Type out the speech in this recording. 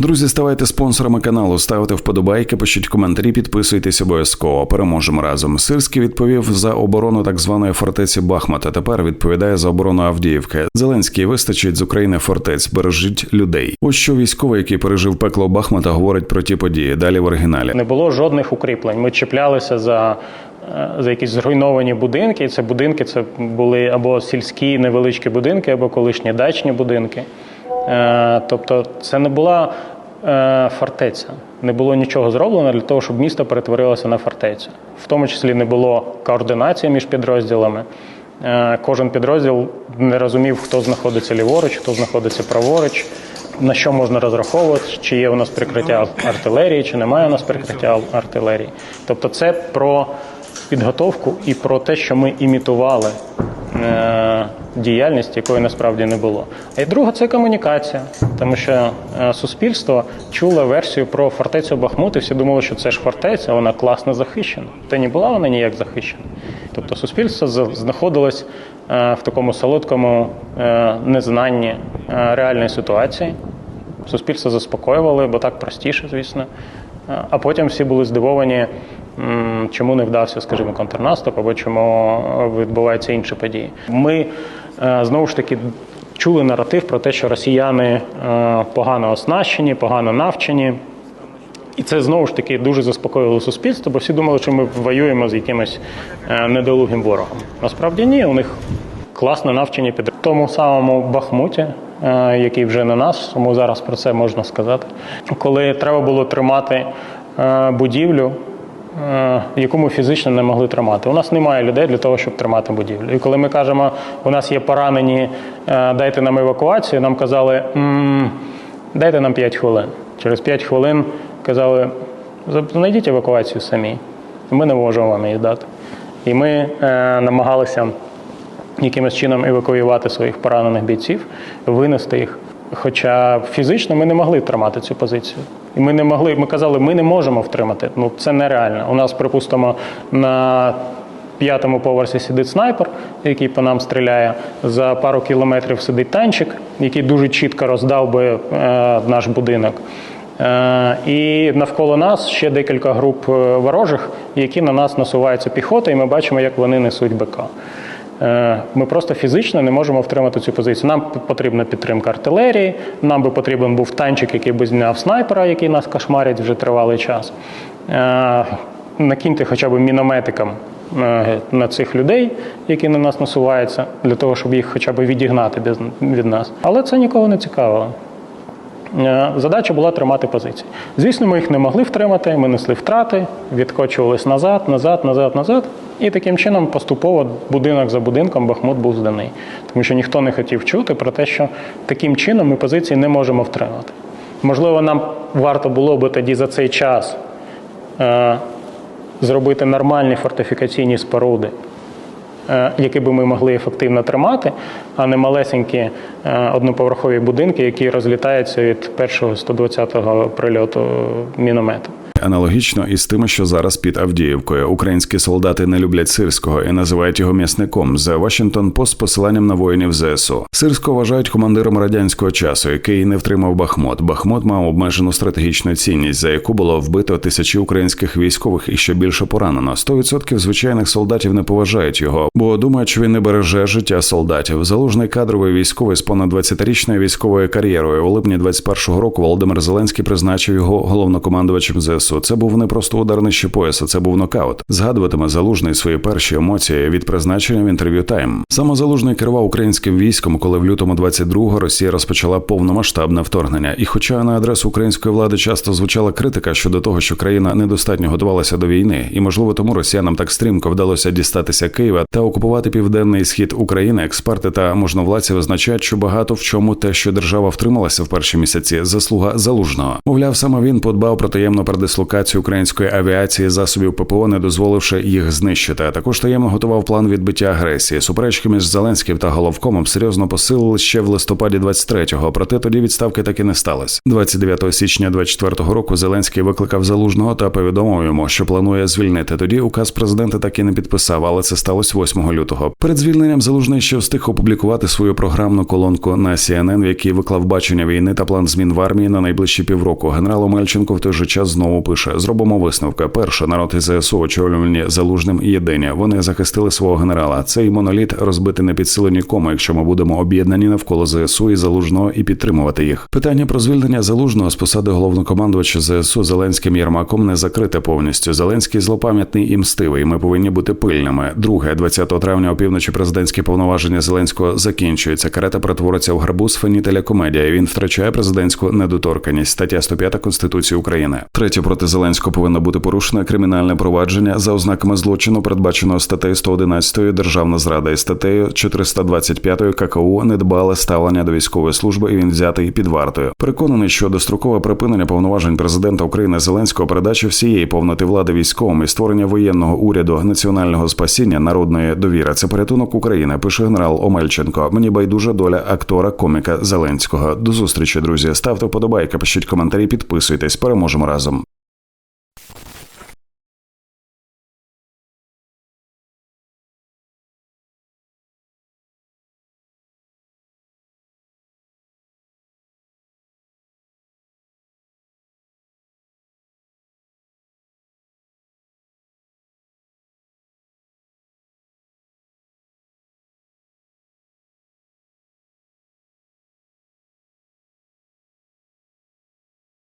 Друзі, ставайте спонсорами каналу, ставте вподобайки, пишіть коментарі, підписуйтесь обов'язково. Переможемо разом. Сирський відповів за оборону так званої фортеці Бахмута. Тепер відповідає за оборону Авдіївки. Зеленський вистачить з України фортець, бережіть людей. Ось що військовий, який пережив пекло Бахмута, говорить про ті події. Далі в оригіналі. Не було жодних укріплень. Ми чіплялися за, е, за якісь зруйновані будинки. І це будинки це були або сільські невеличкі будинки, або колишні дачні будинки. Е, Тобто, це не була е, фортеця. Не було нічого зроблено для того, щоб місто перетворилося на фортецю. В тому числі не було координації між підрозділами. Е, Кожен підрозділ не розумів, хто знаходиться ліворуч, хто знаходиться праворуч, на що можна розраховувати, чи є у нас прикриття артилерії, чи немає у нас прикриття артилерії. Тобто, це про підготовку і про те, що ми імітували діяльність, якої насправді не було. А й друге це комунікація, тому що е, суспільство чуло версію про фортецю Бахмут, і всі думали, що це ж фортеця, вона класно захищена. Та не була вона ніяк захищена. Тобто суспільство знаходилось е, в такому солодкому е, незнанні е, реальної ситуації. Суспільство заспокоювали, бо так простіше, звісно. Е, А потім всі були здивовані, чому не вдався, скажімо, контрнаступ, або чому е, відбуваються інші події. Ми е, знову ж таки чули наратив про те, що росіяни е, погано оснащені, погано навчені. І це знову ж таки дуже заспокоїло суспільство, бо всі думали, що ми воюємо з якимось недолугим ворогом. Насправді ні, у них класно навчені під тому самому Бахмуті, який вже на нас, тому зараз про це можна сказати. Коли треба було тримати будівлю, яку ми фізично не могли тримати. У нас немає людей для того, щоб тримати будівлю. І коли ми кажемо, у нас є поранені, е, дайте нам евакуацію, нам казали, дайте нам 5 хвилин. Через 5 хвилин казали, знайдіть евакуацію самі. Ми не можемо вам її дати. І ми е, намагалися якимось чином евакуювати своїх поранених бійців, винести їх. Хоча фізично ми не могли тримати цю позицію. І ми не могли, ми казали, ми не можемо втримати. Ну це нереально. У нас, припустимо, на п'ятому поверсі сидить снайпер, який по нам стріляє. За пару кілометрів сидить танчик, який дуже чітко роздав би е, наш будинок. Е, І навколо нас ще декілька груп е, ворожих, які на нас насуваються піхота, і ми бачимо, як вони несуть БК. Е, Ми просто фізично не можемо втримати цю позицію. Нам потрібна підтримка артилерії, нам би потрібен був танчик, який би зняв снайпера, який нас кошмарить вже тривалий час. Е, Накиньте хоча б мінометикам е, на цих людей, які на нас насуваються, для того, щоб їх хоча б відігнати від нас. Але це нікого не цікавило. Е, Задача була тримати позиції. Звісно, ми їх не могли втримати, ми несли втрати, відкочувались назад, назад, назад, назад. І таким чином поступово будинок за будинком Бахмут був зданий. Тому що ніхто не хотів чути про те, що таким чином ми позиції не можемо втримати. Можливо, нам варто було би тоді за цей час е, зробити нормальні фортифікаційні споруди, які би ми могли ефективно тримати, а не малесенькі е, одноповерхові будинки, які розлітаються від першого 120-го прильоту міномету. Аналогічно із тим, що зараз під Авдіївкою українські солдати не люблять сирського і називають його м'ясником. The Washington Post з посиланням на воїнів ЗСУ. Сирського вважають командиром радянського часу, який не втримав Бахмут. Бахмут мав обмежену стратегічну цінність, за яку було вбито тисячі українських військових і ще більше поранено. 100% звичайних солдатів не поважають його, бо думають, що він не береже життя солдатів. Залужний кадровий військовий з понад 20-річною військовою кар'єрою. У липні 21-го року Володимир Зеленський призначив його головнокомандувачем ЗСУ. Це був не просто удар нижче пояса, це був нокаут. Згадуватиме залужний свої перші емоції від призначення в інтерв'ю Тайм. Саме залужний керував українським військом, коли в лютому 22-го Росія розпочала повномасштабне вторгнення. І, хоча на адресу української влади часто звучала критика щодо того, що країна недостатньо готувалася до війни, і можливо тому росіянам так стрімко вдалося дістатися Києва та окупувати південний схід України. Експерти та можновладці визначають, що багато в чому те, що держава втрималася в перші місяці, заслуга залужного. Мовляв, саме він подбав про таємну передислов'я дислокацію української авіації засобів ППО, не дозволивши їх знищити. А також таємно готував план відбиття агресії. Суперечки між Зеленським та Головкомом серйозно посилили ще в листопаді 23-го, проте тоді відставки таки не сталося. 29 січня 24-го року Зеленський викликав залужного та повідомив йому, що планує звільнити. Тоді указ президента так і не підписав, але це сталося 8 лютого. Перед звільненням залужний ще встиг опублікувати свою програмну колонку на CNN, в якій виклав бачення війни та план змін в армії на найближчі півроку. Генерал Омельченко в той же час знову пише: зробимо висновки. Перше, народ і ЗСУ очолювані залужним і єдині. Вони захистили свого генерала. Цей моноліт розбити не під силу нікому, якщо ми будемо об'єднані навколо ЗСУ і залужного і підтримувати їх. Питання про звільнення залужного з посади головнокомандувача ЗСУ Зеленським Єрмаком не закрите повністю. Зеленський злопам'ятний і мстивий. Ми повинні бути пильними. Друге, 20 травня опівночі президентські повноваження Зеленського закінчуються. Карета перетвориться в гарбуз фенітеля комедія. Він втрачає президентську недоторканність. Стаття 105 Конституції України. Третє проти Зеленського повинно бути порушене кримінальне провадження за ознаками злочину, передбаченого статтею 111 Державна зрада і статтею 425 ККУ недбале ставлення до військової служби, і він взятий під вартою. Переконаний, що дострокове припинення повноважень президента України Зеленського, передача всієї повноти влади військовим і створення воєнного уряду національного спасіння народної довіри. Це порятунок України. Пише генерал Омельченко. Мені байдужа доля актора коміка Зеленського. До зустрічі, друзі. Ставте вподобайки, пишіть коментарі, підписуйтесь. Переможемо разом.